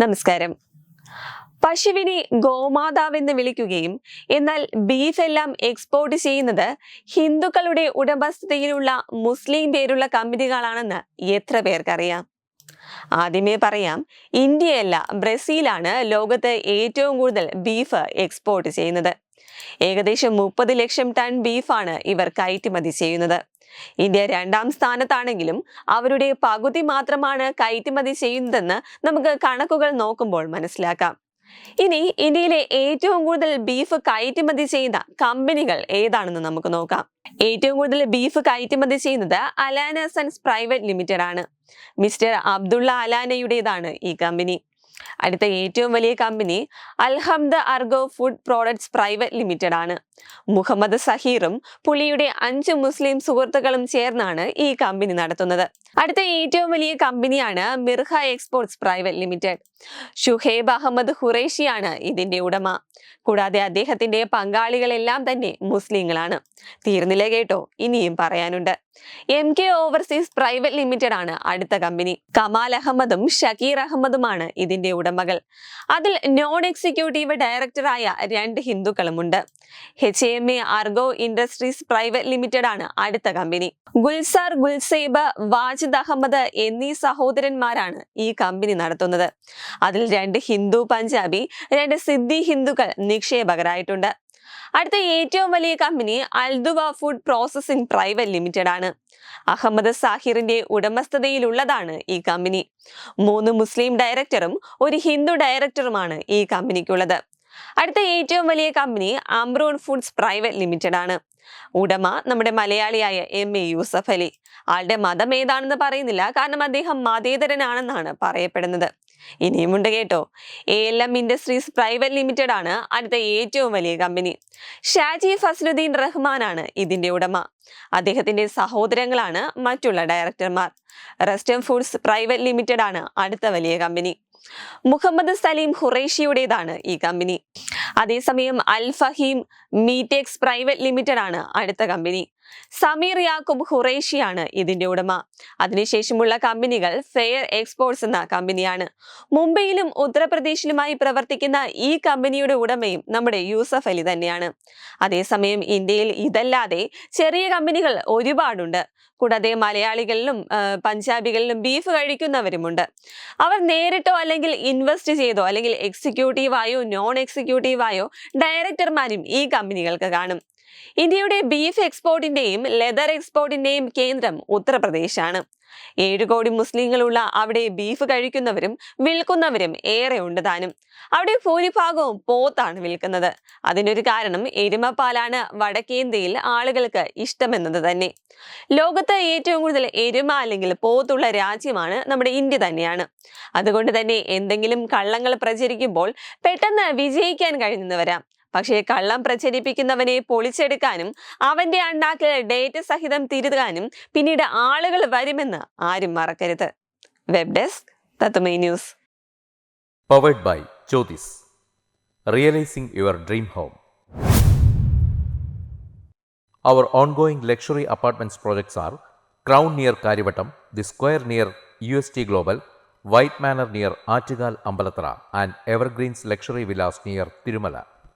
നമസ്കാരം. പശുവിനെ ഗോമാതാവെന്ന് വിളിക്കുകയും എന്നാൽ ബീഫ് എല്ലാം എക്സ്പോർട്ട് ചെയ്യുന്നത് ഹിന്ദുക്കളുടെ ഉടമസ്ഥതയിലുള്ള മുസ്ലിം പേരുള്ള കമ്പനികളാണെന്ന് എത്ര പേർക്കറിയാം? ആദ്യമേ പറയാം ഇന്ത്യയല്ല ബ്രസീലാണ് ലോകത്ത് ഏറ്റവും കൂടുതൽ ബീഫ് എക്സ്പോർട്ട് ചെയ്യുന്നത്. ഏകദേശം മുപ്പത് ലക്ഷം ടൺ ബീഫാണ് ഇവർ കയറ്റുമതി ചെയ്യുന്നത്. ഇന്ത്യ രണ്ടാം സ്ഥാനത്താണെങ്കിലും അവരുടെ പകുതി മാത്രമാണ് കയറ്റുമതി ചെയ്യുന്നതെന്ന് നമുക്ക് കണക്കുകൾ നോക്കുമ്പോൾ മനസ്സിലാക്കാം. ഇനി ഇന്ത്യയിലെ ഏറ്റവും കൂടുതൽ ബീഫ് കയറ്റുമതി ചെയ്യുന്ന കമ്പനികൾ ഏതാണെന്ന് നമുക്ക് നോക്കാം. ഏറ്റവും കൂടുതൽ ബീഫ് കയറ്റുമതി ചെയ്യുന്നത് അലാന പ്രൈവറ്റ് ലിമിറ്റഡ് ആണ് മിസ്റ്റർ അബ്ദുള്ള അലാനയുടേതാണ് ഈ കമ്പനി. അടുത്ത ഏറ്റവും വലിയ കമ്പനി അൽഹംദ അർഗോ ഫുഡ് പ്രോഡക്ട്സ് പ്രൈവറ്റ് ലിമിറ്റഡ് ആണ്. മുഹമ്മദ് സഹീറും പുളിയുടെ അഞ്ച് മുസ്ലിം സുഹൃത്തുക്കളും ചേർന്നാണ് ഈ കമ്പനി നടത്തുന്നത്. അടുത്ത ഏറ്റവും വലിയ കമ്പനിയാണ് Mirha exports private limited Shuhaib Ahmed ഖുറേഷിയാണ് ഇതിന്റെ ഉടമ. കൂടാതെ അദ്ദേഹത്തിന്റെ പങ്കാളികളെല്ലാം തന്നെ മുസ്ലിങ്ങളാണ്. തീർന്നില്ല കേട്ടോ ഇനിയും പറയാനുണ്ട്. M K overseas private limited ആണ് അടുത്ത കമ്പനി കമാൽ അഹമ്മദും ഷക്കീർ അഹമ്മദുമാണ് ഇതിന്റെ ഉടമകൾ. അതിൽ നോൺ എക്സിക്യൂട്ടീവ് ഡയറക്ടറായ രണ്ട് ഹിന്ദുക്കളുമുണ്ട്. H M A Argo industries private limited ആണ് അടുത്ത കമ്പനി ഗുൽസാർ ഗുൽസേബ് വാജിദ് അഹമ്മദ് എന്നീ സഹോദരന്മാരാണ് ഈ കമ്പനി നടത്തുന്നത്. അതിൽ രണ്ട് ഹിന്ദു പഞ്ചാബി രണ്ട് സിദ്ധി ഹിന്ദുക്കൾ നിക്ഷേപകരായിട്ടുണ്ട്. അടുത്ത ഏറ്റവും വലിയ company Alduwa food processing private limited ആണ്. അഹമ്മദ് സാഹിറിന്റെ ഉടമസ്ഥതയിലുള്ളതാണ് ഈ കമ്പനി മൂന്ന് മുസ്ലിം ഡയറക്ടറും ഒരു ഹിന്ദു ഡയറക്ടറുമാണ് ഈ കമ്പനിക്കുള്ളത് അടുത്ത ഏറ്റവും വലിയ company Amron foods private limited ആണ്. ഉടമ നമ്മുടെ മലയാളിയായ എം എ യൂസഫ് അലി. ആളുടെ മതം ഏതാണെന്ന് പറയുന്നില്ല കാരണം അദ്ദേഹം മതേതരനാണെന്നാണ് പറയപ്പെടുന്നത്. ഇനിയുമുണ്ട് കേട്ടോ. A L M industries private limited ആണ് അടുത്ത ഏറ്റവും വലിയ കമ്പനി. ഷാജി ഫസ്ലുദ്ദീൻ റഹ്മാനാണ് ഇതിന്റെ ഉടമ. അദ്ദേഹത്തിന്റെ സഹോദരങ്ങളാണ് മറ്റുള്ള ഡയറക്ടർമാർ. റെസ്റ്റം ഫുഡ്സ് പ്രൈവറ്റ് ലിമിറ്റഡ് ആണ് അടുത്ത വലിയ കമ്പനി. മുഹമ്മദ് സലീം ഖുറേഷിയുടേതാണ് ഈ കമ്പനി. അതേസമയം Al Faheem Meatex private limited ആണ് അടുത്ത കമ്പനി. സമീർ യാക്കൂബ് ഖുറേഷിയാണ് ഇതിന്റെ ഉടമ. അതിനുശേഷമുള്ള കമ്പനികൾ ഫെയർ എക്സ്പോർട്സ് എന്ന കമ്പനിയാണ്. മുംബൈയിലും ഉത്തർപ്രദേശിലുമായി പ്രവർത്തിക്കുന്ന ഈ കമ്പനിയുടെ ഉടമയും നമ്മുടെ യൂസഫ് അലി തന്നെയാണ്. അതേസമയം ഇന്ത്യയിൽ ഇതല്ലാതെ ചെറിയ കമ്പനികൾ ഒരുപാടുണ്ട്. കൂടാതെ മലയാളികളിലും പഞ്ചാബികളിലും ബീഫ് കഴിക്കുന്നവരുമുണ്ട്. അവർ നേരിട്ടോ അല്ലെങ്കിൽ ഇൻവെസ്റ്റ് ചെയ്തോ അല്ലെങ്കിൽ എക്സിക്യൂട്ടീവായോ നോൺ എക്സിക്യൂട്ടീവായോ ഡയറക്ടർമാരും ഈ കമ്പനികൾക്ക് കാണും. ഇന്ത്യയുടെ ബീഫ് എക്സ്പോർട്ടിന്റെയും ലെതർ എക്സ്പോർട്ടിന്റെയും കേന്ദ്രം ഉത്തർപ്രദേശാണ്. ഏഴ് കോടി മുസ്ലിങ്ങളുള്ള അവിടെ ബീഫ് കഴിക്കുന്നവരും വിൽക്കുന്നവരും ഏറെ ഉണ്ട് താനും. അവിടെ ഭൂരിഭാഗവും പോത്താണ് വിൽക്കുന്നത്. അതിനൊരു കാരണം എരുമപ്പാലാണ്. വടക്കേന്ത്യയിൽ ആളുകൾക്ക് ഇഷ്ടമെന്നത് തന്നെ. ലോകത്ത് ഏറ്റവും കൂടുതൽ എരുമ അല്ലെങ്കിൽ പോത്തുള്ള രാജ്യമാണ് നമ്മുടെ ഇന്ത്യ തന്നെയാണ്. അതുകൊണ്ട് തന്നെ എന്തെങ്കിലും കള്ളങ്ങൾ പ്രചരിക്കുമ്പോൾ പെട്ടെന്ന് വിജയിക്കാൻ കഴിഞ്ഞെന്ന് വരാം പക്ഷേ കള്ളം പ്രചരിപ്പിക്കുന്നവനെ പൊളിച്ചെടുക്കാനും അവന്റെ അണ്ണാക്കിൽ ഡേറ്റ സഹിതം തിരുതാനും പിന്നീട് ആളുകൾ വരുമെന്ന് ആരും മറക്കരുത് വെബ് ഡെസ്ക് തത്തുമൈ news powered by Jyothis realising your dream home Our ongoing luxury apartments projects are Crown near Karivattam, The Square near UST Global, White Manor near Achigal